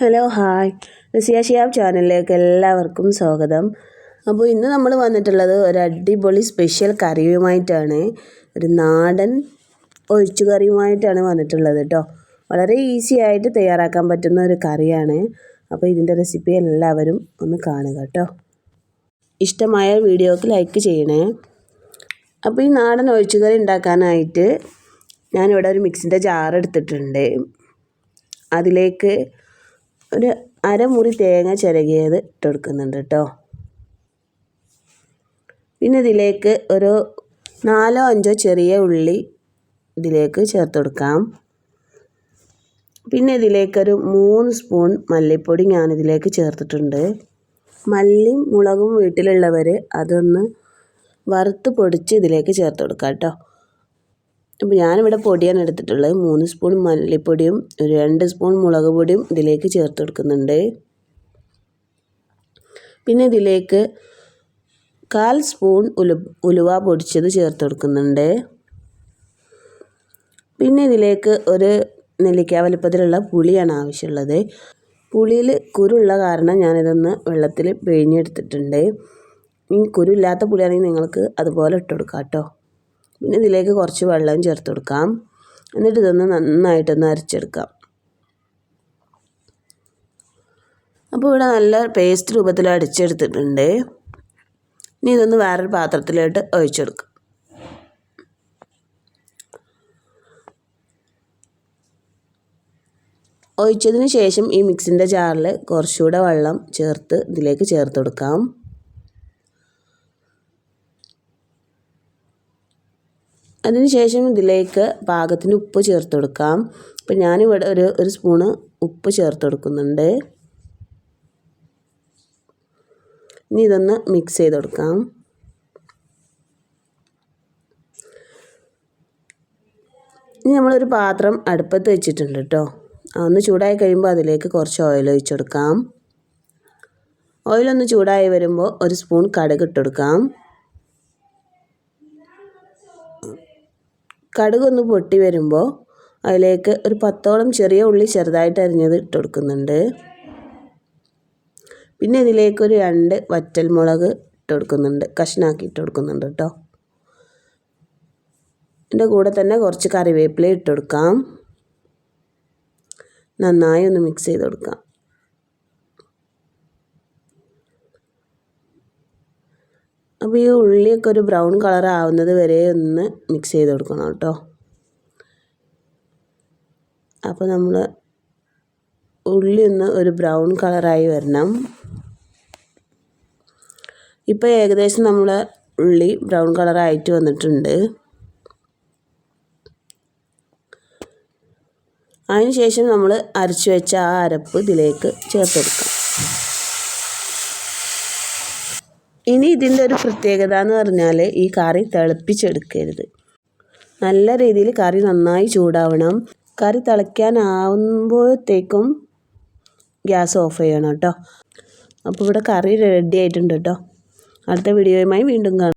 Hello hi. Raziya Shiyab ചാനലിലേക്ക് എല്ലാവർക്കും സ്വാഗതം. അപ്പോൾ ഇന്ന് നമ്മൾ വന്നിട്ടുള്ളത് ഒരു അടിപൊളി സ്പെഷ്യൽ കറിയുമായിട്ടാണ്. ഒരു നാടൻ ഒഴിച്ചു കറിയുമായിട്ടാണ് വന്നിട്ടുള്ളത് കേട്ടോ. വളരെ ഈസി ആയിട്ട് തയ്യാറാക്കാൻ പറ്റുന്ന ഒരു കറിയാണ്. അപ്പോൾ ഇതിന്റെ റെസിപ്പി എല്ലാവരും ഒന്ന് കാണുക കേട്ടോ. ഇഷ്ടമായ വീഡിയോക്ക് ലൈക്ക് ചെയ്യണേ. അപ്പോൾ ഈ നാടൻ ഒഴിച്ചുകറി ഉണ്ടാക്കാനായിട്ട് ഞാനിവിടെ ഒരു മിക്സിന്റെ ജാർ എടുത്തിട്ടുണ്ട്. അതിലേക്ക് ഒരു അരമുറി തേങ്ങ ചിരകിയത് ഇട്ട് കൊടുക്കുന്നുണ്ട് കേട്ടോ. പിന്നെ ഇതിലേക്ക് ഒരു നാലോ അഞ്ചോ ചെറിയ ഉള്ളി ഇതിലേക്ക് ചേർത്ത് കൊടുക്കാം പിന്നെ ഇതിലേക്കൊരു മൂന്ന് സ്പൂൺ മല്ലിപ്പൊടി ഞാനിതിലേക്ക് ചേർത്തിട്ടുണ്ട്. മല്ലിയും മുളകും വീട്ടിലുള്ളവർ അതൊന്ന് വറുത്ത് പൊടിച്ച് ഇതിലേക്ക് ചേർത്ത് കൊടുക്കാം കേട്ടോ. അപ്പോൾ ഞാനിവിടെ പൊടിയാണ് എടുത്തിട്ടുള്ളത്. മൂന്ന് സ്പൂൺ മല്ലിപ്പൊടിയും രണ്ട് സ്പൂൺ മുളക് പൊടിയും ഇതിലേക്ക് ചേർത്ത് കൊടുക്കുന്നുണ്ട്. പിന്നെ ഇതിലേക്ക് കാൽ സ്പൂൺ ഉലു ഉലുവ പൊടിച്ചത് ചേർത്ത് കൊടുക്കുന്നുണ്ട്. പിന്നെ ഇതിലേക്ക് ഒരു നെല്ലിക്ക വലുപ്പത്തിലുള്ള പുളിയാണ് ആവശ്യമുള്ളത്. പുളിയിൽ കുരുള്ള കാരണം ഞാനിതൊന്ന് വെള്ളത്തിൽ പിഴിഞ്ഞെടുത്തിട്ടുണ്ട്. ഈ കുരുല്ലാത്ത പുളിയാണെങ്കിൽ നിങ്ങൾക്ക് അതുപോലെ ഇട്ട് കൊടുക്കാം കേട്ടോ. പിന്നെ ഇതിലേക്ക് കുറച്ച് വെള്ളം ചേർത്ത് കൊടുക്കാം. എന്നിട്ട് ഇതൊന്ന് നന്നായിട്ടൊന്ന് അരച്ചെടുക്കാം. അപ്പോൾ ഇവിടെ നല്ല പേസ്റ്റ് രൂപത്തിൽ അടിച്ചെടുത്തിട്ടുണ്ട്. ഇനി ഇതൊന്ന് വേറൊരു പാത്രത്തിലോട്ട് ഒഴിച്ചെടുക്കാം ഒഴിച്ചതിന് ശേഷം ഈ മിക്സിന്റെ ജാറിൽ കുറച്ചുകൂടെ വെള്ളം ചേർത്ത് ഇതിലേക്ക് ചേർത്ത് കൊടുക്കാം. അതിനുശേഷം ഇതിലേക്ക് പാകത്തിന് ഉപ്പ് ചേർത്ത് കൊടുക്കാം. അപ്പം ഞാനിവിടെ ഒരു ഒരു സ്പൂണ് ഉപ്പ് ചേർത്ത് കൊടുക്കുന്നുണ്ട്. ഇനി ഇതൊന്ന് മിക്സ് ചെയ്ത് കൊടുക്കാം. ഇനി നമ്മളൊരു പാത്രം അടുപ്പത്ത് വെച്ചിട്ടുണ്ട് കേട്ടോ. ഒന്ന് ചൂടായി കഴിയുമ്പോൾ അതിലേക്ക് കുറച്ച് ഓയിൽ ഒഴിച്ചു കൊടുക്കാം. ഓയിലൊന്ന് ചൂടായി വരുമ്പോൾ ഒരു സ്പൂൺ കടുക് ഇട്ട് കൊടുക്കാം. കടുകൊന്ന് പൊട്ടി വരുമ്പോൾ അതിലേക്ക് ഒരു പത്തോളം ചെറിയ ഉള്ളി ചെറുതായിട്ട് അരിഞ്ഞത് ഇട്ട് കൊടുക്കുന്നുണ്ട്. പിന്നെ ഇതിലേക്ക് ഒരു രണ്ട് വറ്റൽമുളക് ഇട്ട് കൊടുക്കുന്നുണ്ട്. കഷ്ണാക്കി ഇട്ട് കൊടുക്കുന്നുണ്ട് കേട്ടോ. എന്റെ കൂടെ തന്നെ കുറച്ച് കറിവേപ്പില ഇട്ട് കൊടുക്കാം. നന്നായി ഒന്ന് മിക്സ് ചെയ്ത് കൊടുക്കാം. അപ്പോൾ ഈ ഉള്ളിയൊക്കെ ഒരു ബ്രൗൺ കളർ ആവുന്നത് വരെ ഒന്ന് മിക്സ് ചെയ്ത് കൊടുക്കണം കേട്ടോ. അപ്പോൾ നമ്മൾ ഉള്ളി ഒന്ന് ഒരു ബ്രൗൺ കളറായി വരണം. ഇപ്പോൾ ഏകദേശം നമ്മൾ ഉള്ളി ബ്രൗൺ കളറായിട്ട് വന്നിട്ടുണ്ട്. അതിനുശേഷം നമ്മൾ അരച്ചു വെച്ച ആ അരപ്പ് ഇതിലേക്ക് ചേർത്തെടുക്കാം. ഇനി ഇതിന്റെ ഒരു പ്രത്യേകത എന്ന് പറഞ്ഞാൽ ഈ കറി തിളപ്പിച്ചെടുക്കരുത്. നല്ല രീതിയിൽ കറി നന്നായി ചൂടാവണം. കറി തിളയ്ക്കാനാവുമ്പോഴത്തേക്കും ഗ്യാസ് ഓഫ് ചെയ്യണം കേട്ടോ. അപ്പോൾ ഇവിടെ കറി റെഡി ആയിട്ടുണ്ട് കേട്ടോ. അടുത്ത വീഡിയോയുമായി വീണ്ടും കാണാം.